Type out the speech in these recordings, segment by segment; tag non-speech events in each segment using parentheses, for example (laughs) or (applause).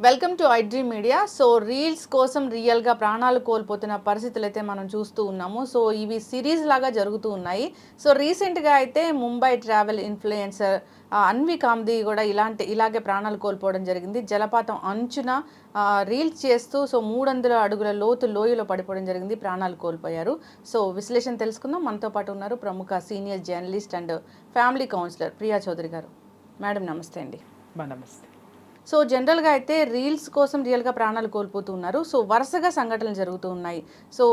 Welcome to iDream media so reels కోసం రియల్గా ప్రాణాలు కోల్పోతున్న పరిస్థితులు అయితే మనం చూస్తూ ఉన్నాము. సో ఇవి సిరీస్ లాగా జరుగుతూ ఉన్నాయి. సో రీసెంట్గా అయితే ముంబై ట్రావెల్ ఇన్ఫ్లుయెన్సర్ అన్వి కామ్ది కూడా ఇలాంటి ఇలాగే ప్రాణాలు కోల్పోవడం జరిగింది. జలపాతం అంచున రీల్స్ చేస్తూ సో మూడు వందల అడుగుల లోతు లోయలో పడిపోవడం జరిగింది. ప్రాణాలు కోల్పోయారు. సో విశ్లేషణ తెలుసుకుందాం. మనతో పాటు ఉన్నారు ప్రముఖ senior journalist and family counsellor Priya Chowdary గారు. మేడం నమస్తే అండి. నమస్తే. సో జనరల్గా అయితే రీల్స్ కోసం రియల్గా ప్రాణాలు కోల్పోతూ ఉన్నారు సో వరుసగా సంఘటనలు జరుగుతూ ఉన్నాయి. సో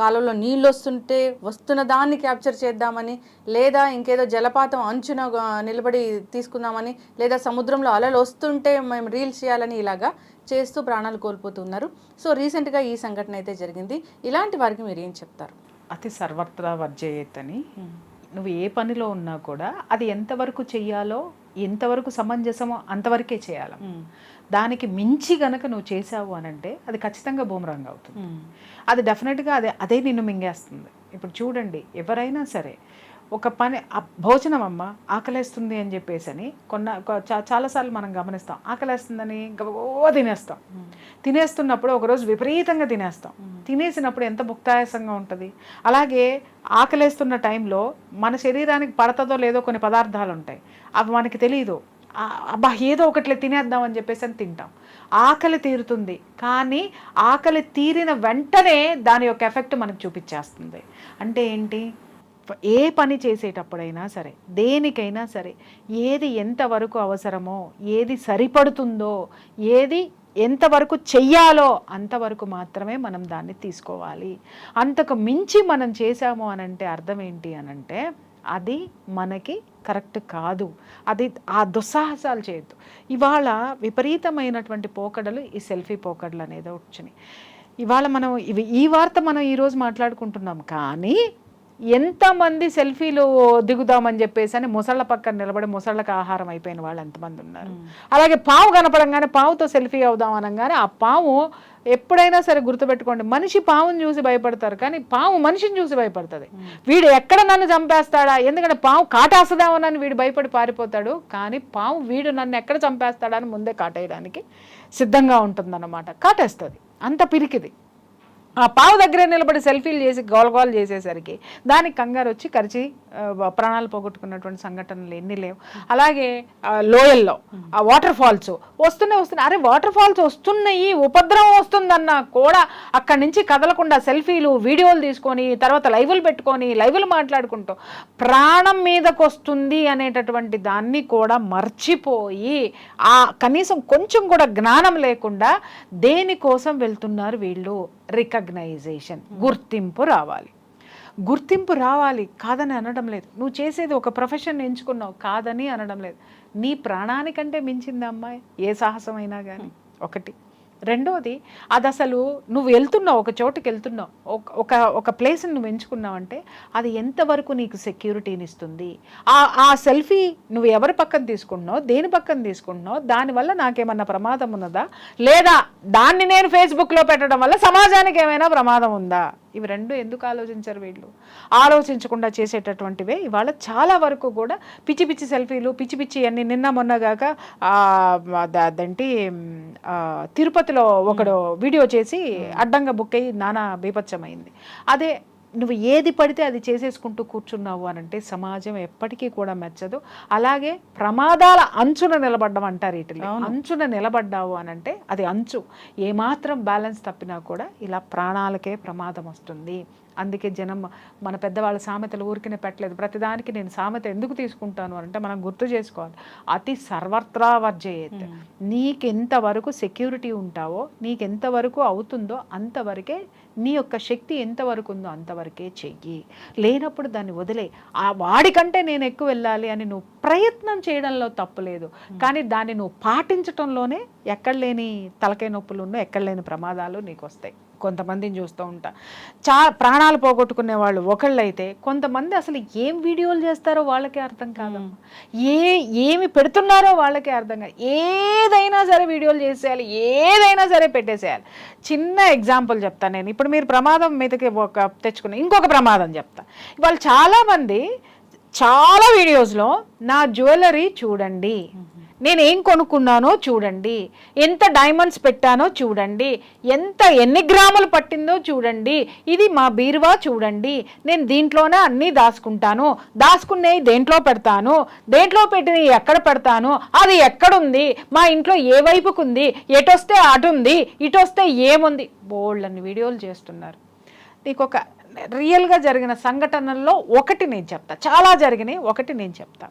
కాలంలో నీళ్ళు వస్తుంటే వస్తున్న దాన్ని క్యాప్చర్ చేద్దామని లేదా ఇంకేదో జలపాతం అంచున నిలబడి తీసుకుందామని లేదా సముద్రంలో అలలు వస్తుంటే మేము రీల్స్ చేయాలని ఇలాగా చేస్తూ ప్రాణాలు కోల్పోతున్నారు. సో రీసెంట్గా ఈ సంఘటన అయితే జరిగింది. ఇలాంటి వారికి మీరు ఏం చెప్తారు? అతి సర్వత్రా వర్జయేత్ అని నువ్వు ఏ పనిలో ఉన్నా కూడా అది ఎంతవరకు చెయ్యాలో ఎంతవరకు సమంజసమో అంతవరకే చేయాలి. దానికి మించి గనక నువ్వు చేసావు అని అంటే అది ఖచ్చితంగా బూమరంగ్ అవుతుంది. అది డెఫినెట్గా అదే అదే నిన్ను మింగేస్తుంది. ఇప్పుడు చూడండి ఎవరైనా సరే ఒక పని భోజనం అమ్మ ఆకలేస్తుంది అని చెప్పేసి అని కొన్న చాలాసార్లు మనం గమనిస్తాం. ఆకలేస్తుందని గబగబా తినేస్తాం. తినేస్తున్నప్పుడు ఒకరోజు విపరీతంగా తినేస్తాం. తినేసినప్పుడు ఎంత ముక్తాయాసంగా ఉంటుంది? అలాగే ఆకలేస్తున్న టైంలో మన శరీరానికి పడతదో లేదో కొన్ని పదార్థాలు ఉంటాయి. అవి మనకి తెలియదు అబ్బా ఏదో ఒకట్లే తినేద్దాం అని చెప్పేసి అని తింటాం. ఆకలి తీరుతుంది. కానీ ఆకలి తీరిన వెంటనే దాని యొక్క ఎఫెక్ట్ మనకు చూపించేస్తుంది. అంటే ఏంటి? ఏ పని చేసేటప్పుడైనా సరే దేనికైనా సరే ఏది ఎంతవరకు అవసరమో ఏది సరిపడుతుందో ఏది ఎంతవరకు చెయ్యాలో అంతవరకు మాత్రమే మనం దాన్ని తీసుకోవాలి. అంతకు మించి మనం చేసాము అనంటే అర్థం ఏంటి అనంటే అది మనకి కరెక్ట్ కాదు. అది ఆ దుస్సాహసాలు చేయొద్దు. ఇవాళ విపరీతమైనటువంటి పోకడలు ఈ సెల్ఫీ పోకడలు అనేది వచ్చినాయి. ఇవాళ మనం ఇవి ఈ వార్త మనం ఈరోజు మాట్లాడుకుంటున్నాం కానీ ఎంతమంది సెల్ఫీలు దిగుదామని చెప్పేసి అని ముసళ్ళ పక్కన నిలబడి ముసళ్ళకి ఆహారం అయిపోయిన వాళ్ళు ఎంతమంది ఉన్నారు. అలాగే పావు కనపడంగానే పావుతో సెల్ఫీ అవుదాం అనగానే ఆ పాము ఎప్పుడైనా సరే గుర్తుపెట్టుకోండి మనిషి పావుని చూసి భయపడతారు కానీ పాము మనిషిని చూసి భయపడుతుంది. వీడు ఎక్కడ నన్ను చంపేస్తాడా? ఎందుకంటే పాము కాటేస్తుందామనని వీడు భయపడి పారిపోతాడు కానీ పాము వీడు నన్ను ఎక్కడ చంపేస్తాడని ముందే కాటేయడానికి సిద్ధంగా ఉంటుందన్నమాట. కాటేస్తుంది. అంత పిరికిది. ఆ పావు దగ్గరే నిలబడి సెల్ఫీలు చేసి గోల్గోల్ చేసేసరికి దానికి కంగారు వచ్చి కరిచి ప్రాణాలు పోగొట్టుకున్నటువంటి సంఘటనలు ఎన్ని లేవు. అలాగే లోయల్లో ఆ వాటర్ ఫాల్స్ వస్తున్నాయి వస్తున్నాయి. అరే వాటర్ ఫాల్స్ వస్తున్నాయి ఉపద్రవం వస్తుందన్నా కూడా అక్కడి నుంచి కదలకుండా సెల్ఫీలు వీడియోలు తీసుకొని తర్వాత లైవ్లు పెట్టుకొని లైవ్లు మాట్లాడుకుంటూ ప్రాణం మీదకు వస్తుంది అనేటటువంటి దాన్ని కూడా మర్చిపోయి ఆ కనీసం కొంచెం కూడా జ్ఞానం లేకుండా దేనికోసం వెళ్తున్నారు వీళ్ళు? రికగ్నైజేషన్ గుర్తింపు రావాలి. గుర్తింపు రావాలి కాదని అనడం లేదు. నువ్వు చేసేది ఒక ప్రొఫెషన్ ఎంచుకున్నావు కాదని అనడం లేదు. నీ ప్రాణానికంటే మించింది అమ్మాయి ఏ సాహసమైనా కానీ ఒకటి. రెండోది అది అసలు నువ్వు వెళ్తున్నావు ఒక చోటుకి వెళ్తున్నావు ఒక- ఒక ప్లేస్ని నువ్వు ఎంచుకున్నావంటే అది ఎంతవరకు నీకు సెక్యూరిటీని ఇస్తుంది? ఆ ఆ సెల్ఫీ నువ్వు ఎవరి పక్కన తీసుకుంటున్నావు దేని పక్కన తీసుకుంటున్నావు దానివల్ల నాకేమన్నా ప్రమాదం ఉన్నదా? లేదా దాన్ని నేను ఫేస్బుక్లో పెట్టడం వల్ల సమాజానికి ఏమైనా ప్రమాదం ఉందా? ఇవి రెండు ఎందుకు ఆలోచించరు వీళ్ళు? ఆలోచించకుండా చేసేటటువంటివే. ఇవాళ చాలా వరకు కూడా పిచ్చి పిచ్చి సెల్ఫీలు పిచ్చి పిచ్చి అన్ని నిన్న మొన్నగాక అదేంటి తిరుపతిలో ఒకడు వీడియో చేసి అడ్డంగా బుక్ అయ్యి నానా బీభత్సమైంది. అదే నువ్వు ఏది పడితే అది చేసేసుకుంటూ కూర్చున్నావు అని అంటే సమాజం ఎప్పటికీ కూడా మెచ్చదు. అలాగే ప్రమాదాల అంచున నిలబడ్డం అంటారు వీటిని. అంచున నిలబడ్డావు అని అంటే అది అంచు. ఏమాత్రం బ్యాలెన్స్ తప్పినా కూడా ఇలా ప్రాణాలకే ప్రమాదం వస్తుంది. అందుకే జనం మన పెద్దవాళ్ళ సామెతలు ఊరికినే పెట్టలేదు. ప్రతిదానికి నేను సామెత ఎందుకు తీసుకుంటాను అంటే మనం గుర్తు చేసుకోవాలి. అతి సర్వత్రా వర్జయేత్ నీకెంతవరకు సెక్యూరిటీ ఉంటావో నీకెంతవరకు అవుతుందో అంతవరకే నీ యొక్క శక్తి ఎంతవరకు ఉందో అంతవరకే చెయ్యి. లేనప్పుడు దాన్ని వదిలే. ఆ వాడికంటే నేను ఎక్కువ వెళ్ళాలి అని నువ్వు ప్రయత్నం చేయడంలో తప్పు లేదు. కానీ దాన్ని నువ్వు పాటించటంలోనే ఎక్కడ లేని తలకాయ నొప్పులు ఉన్నో ఎక్కడ లేని ప్రమాదాలు నీకు వస్తాయి కొంతమందిని చూస్తూ ఉంటా. చా ప్రాణాలు పోగొట్టుకునే వాళ్ళు ఒకళ్ళైతే కొంతమంది అసలు ఏం వీడియోలు చేస్తారో వాళ్ళకే అర్థం కాదమ్మా. ఏ ఏమి పెడుతున్నారో వాళ్ళకే అర్థం కాదు. ఏదైనా సరే వీడియోలు చేసేయాలి ఏదైనా సరే పెట్టేసేయాలి. చిన్న ఎగ్జాంపుల్ చెప్తాను నేను. ఇప్పుడు మీరు ప్రమాదం మీదకి ఒక తెచ్చుకున్న ఇంకొక ప్రమాదం చెప్తా. వాళ్ళు చాలామంది చాలా వీడియోస్లో నా జ్యువెలరీ చూడండి. నేను ఏం కొనుక్కున్నానో చూడండి. ఎంత డైమండ్స్ పెట్టానో చూడండి. ఎంత ఎన్ని గ్రాములు పట్టిందో చూడండి. ఇది మా బీరువా చూడండి. నేను దీంట్లోనే అన్నీ దాచుకుంటాను. దాచుకునేవి దేంట్లో పెడతాను? దేంట్లో పెట్టినవి ఎక్కడ పెడతాను? అది ఎక్కడుంది? మా ఇంట్లో ఏ వైపుకుంది? ఎటొస్తే అటుంది? ఇటొస్తే ఏముంది? బోల్డ్ అని వీడియోలు చేస్తున్నారు. నీకు ఒక రియల్గా జరిగిన సంఘటనల్లో ఒకటి నేను చెప్తా. చాలా జరిగినాయి ఒకటి నేను చెప్తా.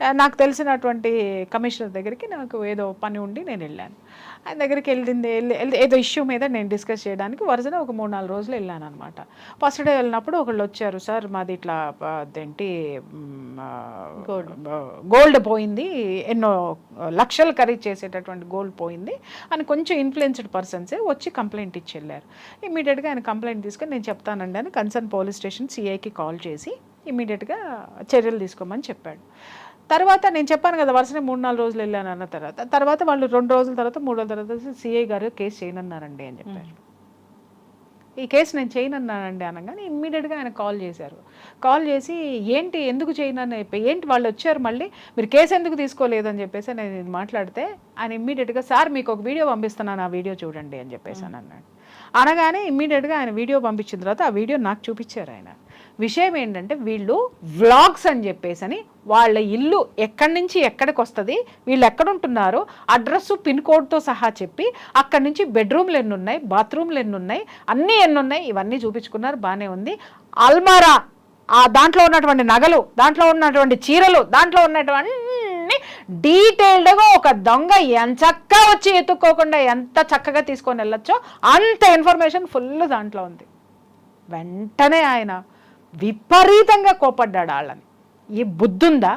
నాకు తెలిసినటువంటి కమిషనర్ దగ్గరికి నాకు ఏదో పని ఉండి నేను వెళ్ళాను. ఆయన దగ్గరికి వెళ్ళింది వెళ్ళి వెళ్ళి- ఏదో ఇష్యూ మీద నేను డిస్కస్ చేయడానికి వరుసగా ఒక మూడు నాలుగు రోజులు వెళ్ళాను అనమాట ఫస్ట్ డే వెళ్ళినప్పుడు ఒకళ్ళు వచ్చారు సార్ మాది ఇట్లా అదేంటి గోల్డ్ గోల్డ్ పోయింది ఎన్నో లక్షలు ఖరీదు చేసేటటువంటి గోల్డ్ పోయింది అని కొంచెం ఇన్ఫ్లుయెన్స్డ్ పర్సన్సే వచ్చి కంప్లైంట్ ఇచ్చి వెళ్ళారు. ఇమీడియట్గా ఆయన కంప్లైంట్ తీసుకొని నేను చెప్తానండి అని కన్సర్న్ పోలీస్ స్టేషన్ సిఐకి కాల్ చేసి ఇమీడియట్గా చర్యలు తీసుకోమని చెప్పాడు. తర్వాత నేను చెప్పాను కదా వరుసనే మూడు నాలుగు రోజులు వెళ్ళాను అన్న తర్వాత. తర్వాత వాళ్ళు రెండు రోజుల తర్వాత మూడు రోజుల తర్వాత సిఐ గారు కేసు చేయనన్నారండి అని చెప్పారు. ఈ కేసు నేను చేయనన్నానండి అనగానే ఇమ్మీడియట్గా ఆయన కాల్ చేశారు. కాల్ చేసి ఏంటి ఎందుకు చేయనని చెప్పి ఏంటి వాళ్ళు వచ్చారు మళ్ళీ మీరు కేసు ఎందుకు తీసుకోలేదని చెప్పేసి నేను ఇది మాట్లాడితే ఆయన ఇమ్మీడియట్గా సార్ మీకు ఒక వీడియో పంపిస్తున్నాను ఆ వీడియో చూడండి అని చెప్పేసి అని అన్నాడు. అనగానే ఇమ్మీడియట్గా ఆయన వీడియో పంపించిన తర్వాత ఆ వీడియో నాకు చూపించారు ఆయన. విషయం ఏంటంటే వీళ్ళు వ్లాగ్స్ అని చెప్పేసి అని వాళ్ళ ఇల్లు ఎక్కడి నుంచి ఎక్కడికి వస్తుంది వీళ్ళు ఎక్కడుంటున్నారు అడ్రస్ పిన్ కోడ్తో సహా చెప్పి అక్కడి నుంచి బెడ్రూమ్లు ఎన్ని ఉన్నాయి బాత్రూమ్లు ఎన్ని ఉన్నాయి అన్నీ ఎన్ని ఉన్నాయి ఇవన్నీ చూపించుకున్నారు బాగానే ఉంది. అల్మారా ఆ దాంట్లో ఉన్నటువంటి నగలు దాంట్లో ఉన్నటువంటి చీరలు దాంట్లో ఉన్నటువంటి డీటెయిల్డ్గా ఒక దొంగ ఎంచక్క వచ్చి ఎత్తుక్కోకుండా ఎంత చక్కగా తీసుకొని వెళ్ళొచ్చో అంత ఇన్ఫర్మేషన్ ఫుల్ దాంట్లో ఉంది. వెంటనే ఆయన విపరీతంగా కోపడ్డాడు వాళ్ళని. ఈ బుద్ధుందా?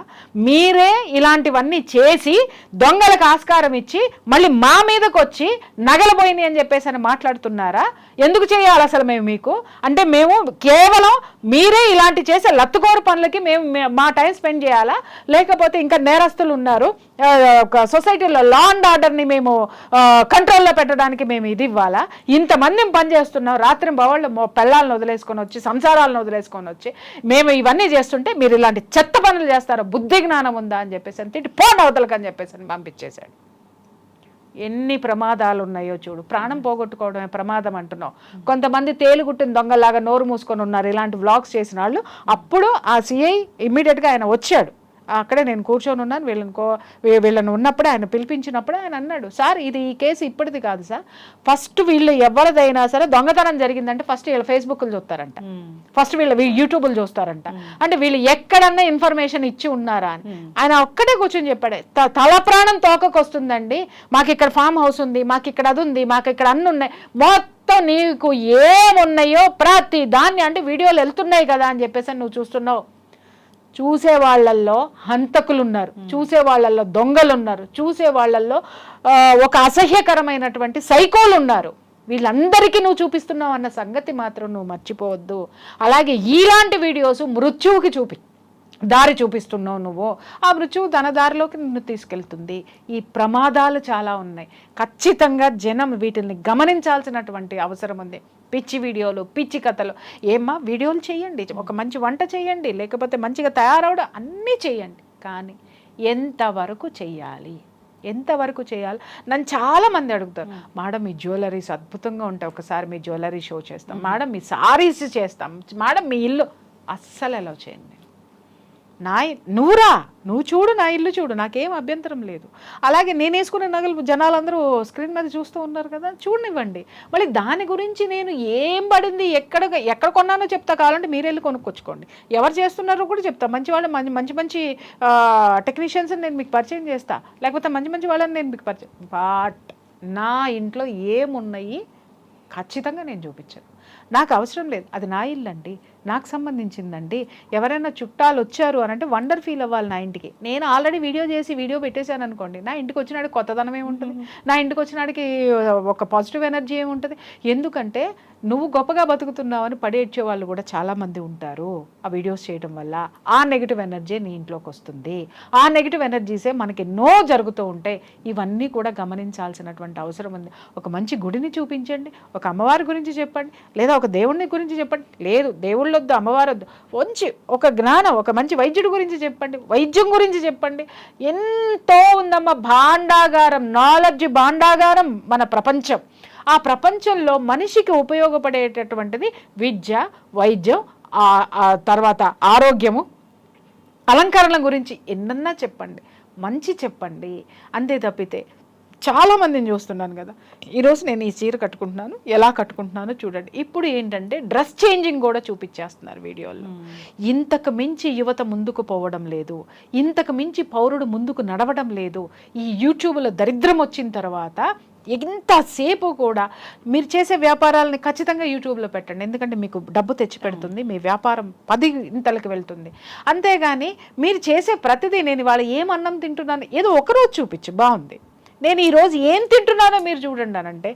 మీరే ఇలాంటివన్నీ చేసి దొంగలకు ఆస్కారం ఇచ్చి మళ్ళీ మా మీదకి వచ్చి నగలబోయింది అని చెప్పేసి అని మాట్లాడుతున్నారా? ఎందుకు చేయాలి అసలు మేము మీకు? అంటే మేము కేవలం మీరే ఇలాంటి చేసే లత్తుకోరు పనులకి మేము మా టైం స్పెండ్ చేయాలా? లేకపోతే ఇంకా నేరస్తులు ఉన్నారు. సొసైటీలో లా అండ్ ఆర్డర్ని మేము కంట్రోల్లో పెట్టడానికి మేము ఇది ఇవ్వాలా? ఇంతమంది పనిచేస్తున్నాం రాత్రి బవాళ్ళు పెళ్ళాలను వదిలేసుకొని వచ్చి సంసారాలను వదిలేసుకొని వచ్చి మేము ఇవన్నీ చేస్తుంటే మీరు ఇలాంటి చెత్త పనులు చేస్తారా? బుద్ధి జ్ఞానం ఉందా అని చెప్పేసి అని తిట్టి పోండి అవతలకి అని చెప్పేసి అని పంపించేశాడు. ఎన్ని ప్రమాదాలు ఉన్నాయో చూడు. ప్రాణం పోగొట్టుకోవడమే ప్రమాదం అంటున్నావు కొంతమంది తేలుగుట్టిన దొంగలాగా నోరు మూసుకొని ఉన్నారు. ఇలాంటి వ్లాగ్స్ చేసిన వాళ్ళు అప్పుడు ఆ సిఐ ఇమ్మీడియట్గా ఆయన వచ్చాడు. అక్కడే నేను కూర్చొని ఉన్నాను. వీళ్ళని కో వీళ్ళని ఉన్నప్పుడే ఆయన పిలిపించినప్పుడే ఆయన అన్నాడు సార్ ఇది ఈ కేసు ఇప్పటిది కాదు సార్. ఫస్ట్ వీళ్ళు ఎవరిదైనా సరే దొంగతనం జరిగిందంటే ఫస్ట్ వీళ్ళు ఫేస్బుక్లు చూస్తారంట. ఫస్ట్ వీళ్ళు వీ- యూట్యూబ్లు చూస్తారంట. అంటే వీళ్ళు ఎక్కడన్నా ఇన్ఫర్మేషన్ ఇచ్చి ఉన్నారా అని. ఆయన ఒక్కటే కూర్చొని చెప్పాడు "త- తల ప్రాణం తోకకొస్తుందండి మాకు ఇక్కడ ఫామ్ హౌస్ ఉంది మాకు ఇక్కడ అది ఉంది మాకు ఇక్కడ అన్ని ఉన్నాయి. మొత్తం నీకు ఏమున్నాయో ప్రతి దాన్ని అంటే వీడియోలు వెళ్తున్నాయి కదా అని చెప్పేసి నువ్వు చూస్తున్నావు. చూసే వాళ్ళల్లో హంతకులు ఉన్నారు చూసే వాళ్ళల్లో దొంగలు ఉన్నారు చూసే వాళ్ళల్లో ఒక అసహ్యకరమైనటువంటి సైకోలు ఉన్నారు వీళ్ళందరికీ నువ్వు చూపిస్తున్నావు అన్న సంగతి మాత్రం నువ్వు మర్చిపోవద్దు. అలాగే ఇలాంటి వీడియోస్ మృత్యువుకి చూపి దారి చూపిస్తున్నావు నువ్వు. ఆ మృత్యువు తన దారిలోకి నిన్ను తీసుకెళ్తుంది. ఈ ప్రమాదాలు చాలా ఉన్నాయి. ఖచ్చితంగా జనం వీటిని గమనించాల్సినటువంటి అవసరం ఉంది. పిచ్చి వీడియోలు పిచ్చి కథలు. ఏమ్మా వీడియోలు చేయండి. ఒక మంచి వంట చేయండి. లేకపోతే మంచిగా తయారవడం అన్నీ చేయండి. కానీ ఎంతవరకు చెయ్యాలి ఎంతవరకు చేయాలి? నన్ను చాలా మంది అడుగుతారు. మేడం మీ జ్యువెలరీస్ అద్భుతంగా ఉంటాయి. ఒకసారి మీ జ్యువెలరీ షో చేస్తాం. మేడం మీ సారీస్ చేస్తాం. మేడం మీ ఇల్లు అస్సలు ఎలా చేయండి. నా నువ్వురా నువ్వు చూడు నా ఇల్లు చూడు. నాకేం అభ్యంతరం లేదు. అలాగే నేను వేసుకున్న నగలు జనాలందరూ స్క్రీన్ మీద చూస్తూ ఉన్నారు కదా చూడనివ్వండి. మళ్ళీ దాని గురించి నేను ఏం పడింది ఎక్కడ ఎక్కడ కొన్నానో చెప్తా. కావాలంటే మీరు వెళ్ళి కొనుక్కొచ్చుకోండి. ఎవరు చేస్తున్నారో కూడా చెప్తా. మంచి వాళ్ళు మంచి మంచి మంచి టెక్నీషియన్స్ నేను మీకు పరిచయం చేస్తా. లేకపోతే మంచి మంచి వాళ్ళని నేను మీకు పరిచయం బట్ నా ఇంట్లో ఏమున్నాయి ఖచ్చితంగా నేను చూపించాను. నాకు అవసరం లేదు. అది నా ఇల్లు అండి నాకు సంబంధించిందండి. ఎవరైనా చుట్టాలు వచ్చారు అని అంటే వండర్ ఫీల్ అవ్వాలి నా ఇంటికి. నేను ఆల్రెడీ వీడియో చేసి వీడియో పెట్టేశాను అనుకోండి. నా ఇంటికి వచ్చినాడికి కొత్తదనం ఏముంటుంది? నా ఇంటికి వచ్చినాడికి ఒక పాజిటివ్ ఎనర్జీ ఏముంటుంది? ఎందుకంటే నువ్వు గొప్పగా బతుకుతున్నావని పడేడ్చే వాళ్ళు కూడా చాలామంది ఉంటారు. ఆ వీడియోస్ చేయడం వల్ల ఆ నెగిటివ్ ఎనర్జీ నీ ఇంట్లోకి వస్తుంది. ఆ నెగిటివ్ ఎనర్జీసే మనకి ఎన్నో జరుగుతూ ఉంటాయి. ఇవన్నీ కూడా గమనించాల్సినటువంటి అవసరం ఉంది. ఒక మంచి గుడిని చూపించండి. ఒక అమ్మవారి గురించి చెప్పండి. లేదా ఒక దేవుడిని గురించి చెప్పండి. లేదు దేవుళ్ళ దేవుళ్ళు వద్దు అమ్మవారు వద్దు మంచి ఒక జ్ఞానం ఒక మంచి వైద్యుడి గురించి చెప్పండి వైద్యం గురించి చెప్పండి. ఎంతో ఉందమ్మ భాండాగారం నాలెడ్జ్ భాండాగారం మన ప్రపంచం. ఆ ప్రపంచంలో మనిషికి ఉపయోగపడేటటువంటిది విద్య వైద్యం ఆ తర్వాత ఆరోగ్యము. అలంకరణ గురించి ఎన్నన్నా చెప్పండి మంచి చెప్పండి. అంతే తప్పితే చాలా మందిని చూస్తున్నాను కదా. ఈరోజు నేను ఈ చీర కట్టుకుంటున్నాను. ఎలా కట్టుకుంటున్నానో చూడండి. ఇప్పుడు ఏంటంటే డ్రెస్ చేంజింగ్ కూడా చూపించేస్తున్నారు వీడియోల్లో ఇంతకు మించి యువత ముందుకు పోవడం లేదు. ఇంతకు మించి పౌరుడు ముందుకు నడవడం లేదు. ఈ యూట్యూబ్లో దరిద్రం వచ్చిన తర్వాత ఎంతసేపు కూడా మీరు చేసే వ్యాపారాలని ఖచ్చితంగా యూట్యూబ్లో పెట్టండి. ఎందుకంటే మీకు డబ్బు తెచ్చి పెడుతుంది. మీ వ్యాపారం పది ఇంతలకు వెళ్తుంది. అంతేగాని మీరు చేసే ప్రతిదీ నేను ఇవాళ ఏం అన్నం తింటున్నాను? ఏదో ఒకరోజు చూపించు. బాగుంది. నేను ఈరోజు ఏం తింటున్నానో మీరు చూడండి అనంటే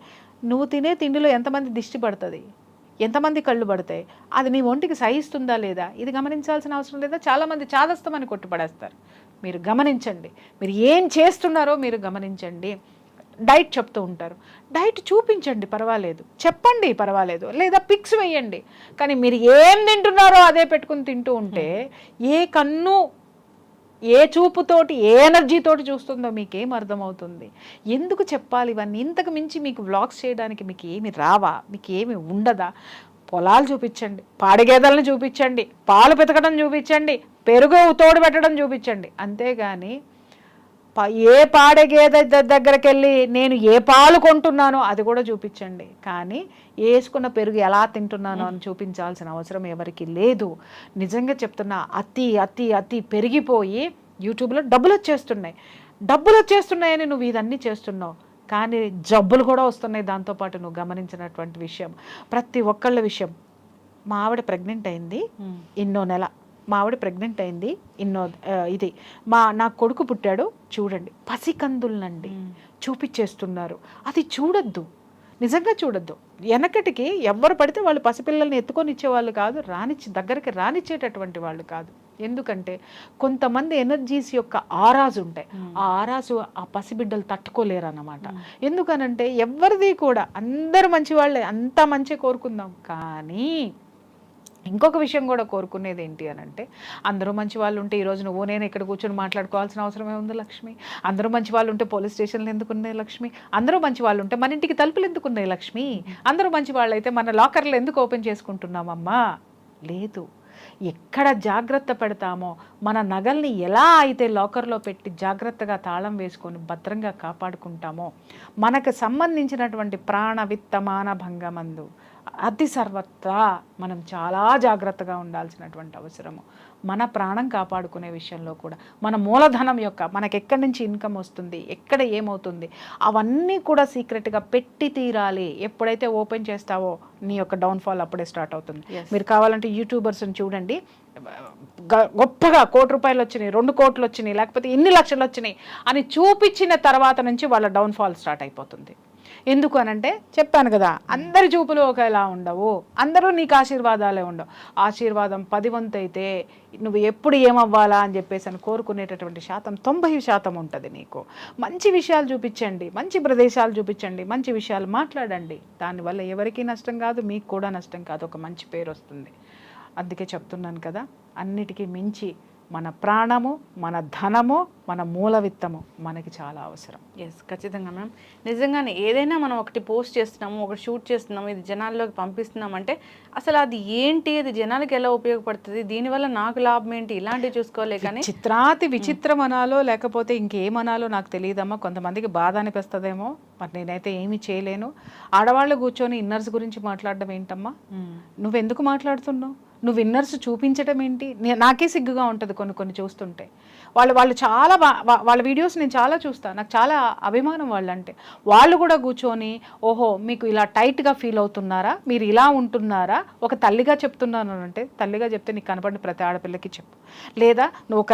నువ్వు తినే తిండిలో ఎంతమంది దిష్టి పడుతుంది? ఎంతమంది కళ్ళు పడతాయి? అది నీ ఒంటికి సహిస్తుందా లేదా? ఇది గమనించాల్సిన అవసరం లేదా? చాలామంది చాదస్తమని కొట్టుపడేస్తారు. మీరు గమనించండి. మీరు ఏం చేస్తున్నారో మీరు గమనించండి. డైట్ చెప్తూ ఉంటారు. డైట్ చూపించండి పర్వాలేదు. చెప్పండి పర్వాలేదు. లేదా పిక్స్ వేయండి. కానీ మీరు ఏం తింటున్నారో అదే పెట్టుకుని తింటూ ఉంటే ఏ కన్ను ఏ చూపుతోటి ఏ ఎనర్జీతోటి చూస్తుందో మీకేం అర్థమవుతుంది? ఎందుకు చెప్పాలి ఇవన్నీ? ఇంతకు మించి మీకు వ్లాగ్స్ చేయడానికి మీకు ఏమి రావా? మీకు ఏమి ఉండదా? పొలాలు చూపించండి పాడిగేదలను చూపించండి పాలు పెతకడం చూపించండి పెరుగు తోడు పెట్టడం చూపించండి. అంతేగాని ఏ పాడే గేదె దగ్గరికి వెళ్ళి నేను ఏ పాలు కొంటున్నానో అది కూడా చూపించండి. కానీ వేసుకున్న పెరుగు ఎలా తింటున్నానో అని చూపించాల్సిన అవసరం ఎవరికి లేదు. నిజంగా చెప్తున్నా అతి అతి అతి పెరిగిపోయి యూట్యూబ్లో డబ్బులు వచ్చేస్తున్నాయి. డబ్బులు వచ్చేస్తున్నాయని నువ్వు ఇదన్నీ చేస్తున్నావు. కానీ జబ్బులు కూడా వస్తున్నాయి దాంతోపాటు నువ్వు గమనించినటువంటి విషయం. ప్రతి ఒక్కళ్ళ విషయం. మా ఆవిడ ప్రెగ్నెంట్ అయింది ఎన్నో నెల. మా ఆవిడ ప్రెగ్నెంట్ అయింది. ఇన్నో ఇది. మా నా కొడుకు పుట్టాడు. చూడండి. పసికందులనండి. చూపించేస్తున్నారు అది చూడొద్దు. నిజంగా చూడొద్దు. వెనకటికి ఎవరు పడితే వాళ్ళు పసిపిల్లల్ని ఎత్తుకొని ఇచ్చేవాళ్ళు కాదు. రానిచ్చి దగ్గరికి రానిచ్చేటటువంటి వాళ్ళు కాదు. ఎందుకంటే కొంతమంది ఎనర్జీస్ యొక్క ఆరాజు ఉంటాయి. ఆ ఆరాజు ఆ పసిబిడ్డలు తట్టుకోలేరు అన్నమాట ఎందుకనంటే ఎవరిది కూడా అందరు మంచి వాళ్ళే అంతా మంచి కోరుకుందాం. కానీ ఇంకొక విషయం కూడా కోరుకునేది ఏంటి అని అంటే అందరూ మంచి వాళ్ళు ఉంటే ఈరోజు నువ్వు నేను ఇక్కడ కూర్చొని మాట్లాడుకోవాల్సిన అవసరమే ఉంది లక్ష్మి. అందరూ మంచి వాళ్ళు ఉంటే పోలీస్ స్టేషన్లు ఎందుకున్నాయి లక్ష్మి? అందరూ మంచి వాళ్ళు ఉంటే మన ఇంటికి తలుపులు ఎందుకున్నాయి లక్ష్మి? అందరూ మంచి వాళ్ళు అయితే మన లాకర్లు ఎందుకు ఓపెన్ చేసుకుంటున్నామమ్మా? లేదు. ఎక్కడ జాగ్రత్త పెడతామో మన నగల్ని ఎలా అయితే లాకర్లో పెట్టి జాగ్రత్తగా తాళం వేసుకొని భద్రంగా కాపాడుకుంటామో మనకు సంబంధించినటువంటి ప్రాణ విత్తమాన భంగమందు అతి సర్వత్రా మనం చాలా జాగ్రత్తగా ఉండాల్సినటువంటి అవసరము. మన ప్రాణం కాపాడుకునే విషయంలో కూడా. మన మూలధనం యొక్క మనకి ఎక్కడి నుంచి ఇన్కమ్ వస్తుంది ఎక్కడ ఏమవుతుంది అవన్నీ కూడా సీక్రెట్గా పెట్టి తీరాలి. ఎప్పుడైతే ఓపెన్ చేస్తావో నీ యొక్క డౌన్ఫాల్ అప్పుడే స్టార్ట్ అవుతుంది. మీరు కావాలంటే యూట్యూబర్స్ని చూడండి. గ- గొప్పగా కోటి రూపాయలు వచ్చినాయి రెండు కోట్లు వచ్చినాయి లేకపోతే ఇన్ని లక్షలు వచ్చినాయి అని చూపించిన తర్వాత నుంచి వాళ్ళ డౌన్ఫాల్ స్టార్ట్ అయిపోతుంది. ఎందుకు అనంటే చెప్పాను కదా అందరి చూపులు ఒకేలా ఉండవు అందరూ నీకు ఆశీర్వాదాలే ఉండవు. ఆశీర్వాదం పది వంతు అయితే నువ్వు ఎప్పుడు ఏమవ్వాలా అని చెప్పేసి అని కోరుకునేటటువంటి శాతం తొంభై శాతం ఉంటుంది నీకు. మంచి విషయాలు చూపించండి మంచి ప్రదేశాలు చూపించండి మంచి విషయాలు మాట్లాడండి. దానివల్ల ఎవరికీ నష్టం కాదు మీకు కూడా నష్టం కాదు ఒక మంచి పేరు వస్తుంది. అందుకే చెప్తున్నాను కదా అన్నిటికీ మించి మన ప్రాణము మన ధనము మన మూల విత్తము మనకి చాలా అవసరం. ఎస్ ఖచ్చితంగా మ్యామ్ నిజంగానే ఏదైనా మనం ఒకటి పోస్ట్ చేస్తున్నాము ఒకటి షూట్ చేస్తున్నాము ఇది జనాల్లోకి పంపిస్తున్నామంటే అసలు అది ఏంటి? అది జనాలకి ఎలా ఉపయోగపడుతుంది? దీనివల్ల నాకు లాభం ఏంటి? ఇలాంటివి చూసుకోలే కానీ చిత్రాతి విచిత్రం అనాలో లేకపోతే ఇంకేమనాలో నాకు తెలియదమ్మా కొంతమందికి బాధ అనిపిస్తుందేమో. మరి నేనైతే ఏమీ చేయలేను. ఆడవాళ్ళు కూర్చొని ఇన్నర్స్ గురించి మాట్లాడడం ఏంటమ్మా? నువ్వెందుకు మాట్లాడుతున్నావు? నువ్వు విన్నర్స్ చూపించడం ఏంటి? నే- నాకే సిగ్గుగా ఉంటుంది కొన్ని కొన్ని చూస్తుంటే. వాళ్ళు వాళ్ళు చాలా బా వాళ్ళ వీడియోస్ నేను చాలా చూస్తాను నాకు చాలా అభిమానం వాళ్ళంటే. వాళ్ళు కూడా కూర్చొని ఓహో మీకు ఇలా టైట్గా ఫీల్ అవుతున్నారా? మీరు ఇలా ఉంటున్నారా? ఒక తల్లిగా చెప్తున్నాను అంటే తల్లిగా చెప్తే నీకు కనపడిన ప్రతి ఆడపిల్లకి చెప్పు. లేదా నువ్వు ఒక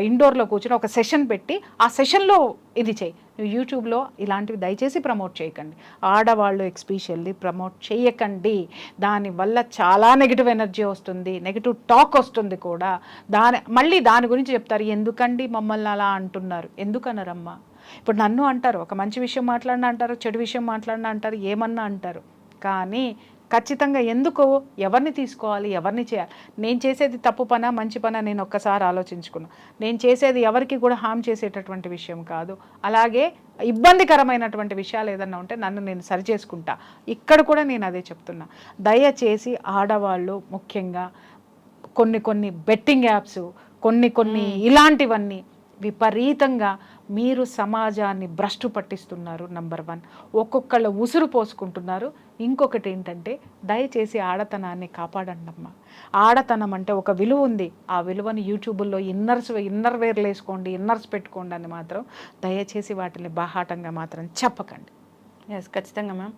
ఇండోర్లో కూర్చొని ఒక సెషన్ పెట్టి ఆ సెషన్లో ఇది చేయి. నువ్వు యూట్యూబ్లో ఇలాంటివి దయచేసి ప్రమోట్ చేయకండి. ఆడవాళ్ళు ఎక్స్పీషియల్లీ ప్రమోట్ చేయకండి దానివల్ల చాలా నెగిటివ్ ఎనర్జీ వస్తుంది నెగిటివ్ టాక్ వస్తుంది కూడా. దాని మళ్ళీ దాని గురించి చెప్తారు ఎందుకండి మమ్మల్ని అలా అంటున్నారు? ఎందుకన్నారమ్మా ఇప్పుడు నన్ను అంటారు ఒక మంచి విషయం మాట్లాడినా అంటారు చెడు విషయం మాట్లాడినా అంటారు ఏమన్నా అంటారు. కానీ ఖచ్చితంగా ఎందుకు ఎవరిని తీసుకోవాలి ఎవరిని చేయాలి? నేను చేసేది తప్పు పనా మంచి పనా నేను ఒక్కసారి ఆలోచించుకున్నా. నేను చేసేది ఎవరికి కూడా హామ్ చేసేటటువంటి విషయం కాదు. అలాగే ఇబ్బందికరమైనటువంటి విషయాలు ఏదన్నా ఉంటే నన్ను నేను సరి చేసుకుంటా ఇక్కడ కూడా నేను అదే చెప్తున్నా. దయచేసి ఆడవాళ్ళు ముఖ్యంగా కొన్ని కొన్ని బెట్టింగ్ యాప్స్ కొన్ని కొన్ని ఇలాంటివన్నీ విపరీతంగా మీరు సమాజాన్ని భ్రష్టు పట్టిస్తున్నారు నంబర్ వన్ ఒక్కొక్కళ్ళు ఉసురు పోసుకుంటున్నారు. ఇంకొకటి ఏంటంటే దయచేసి ఆడతనాన్ని కాపాడండి అమ్మా ఆడతనం అంటే ఒక విలువ ఉంది. ఆ విలువని యూట్యూబ్లో ఇన్నర్స్ ఇన్నర్ వేర్లు వేసుకోండి ఇన్నర్స్ పెట్టుకోండి అని మాత్రం దయచేసి వాటిని బాహాటంగా మాత్రం చెప్పకండి. ఎస్ ఖచ్చితంగా మ్యామ్.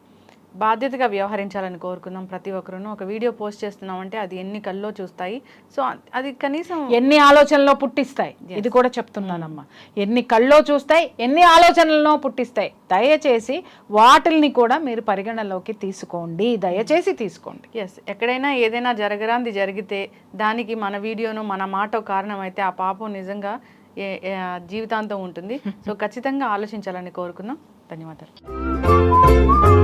బాధ్యతగా వ్యవహరించాలని కోరుకుందాం ప్రతి ఒక్కరూ ఒక వీడియో పోస్ట్ చేస్తున్నామంటే అది ఎన్ని కల్లో చూస్తాయి. సో అది కనీసం ఎన్ని ఆలోచనలో పుట్టిస్తాయి. ఇది కూడా చెప్తున్నానమ్మా. ఎన్ని కళ్ళో చూస్తాయి ఎన్ని ఆలోచనలను పుట్టిస్తాయి. దయచేసి వాటిల్ని కూడా మీరు పరిగణలోకి తీసుకోండి. దయచేసి తీసుకోండి. ఎస్ ఎక్కడైనా ఏదైనా జరగరాంది జరిగితే దానికి మన వీడియోను మన మాట కారణమైతే ఆ పాపం నిజంగా జీవితాంతం ఉంటుంది. సో (laughs) ఖచ్చితంగా ఆలోచించాలని కోరుకుందాం. ధన్యవాదాలు.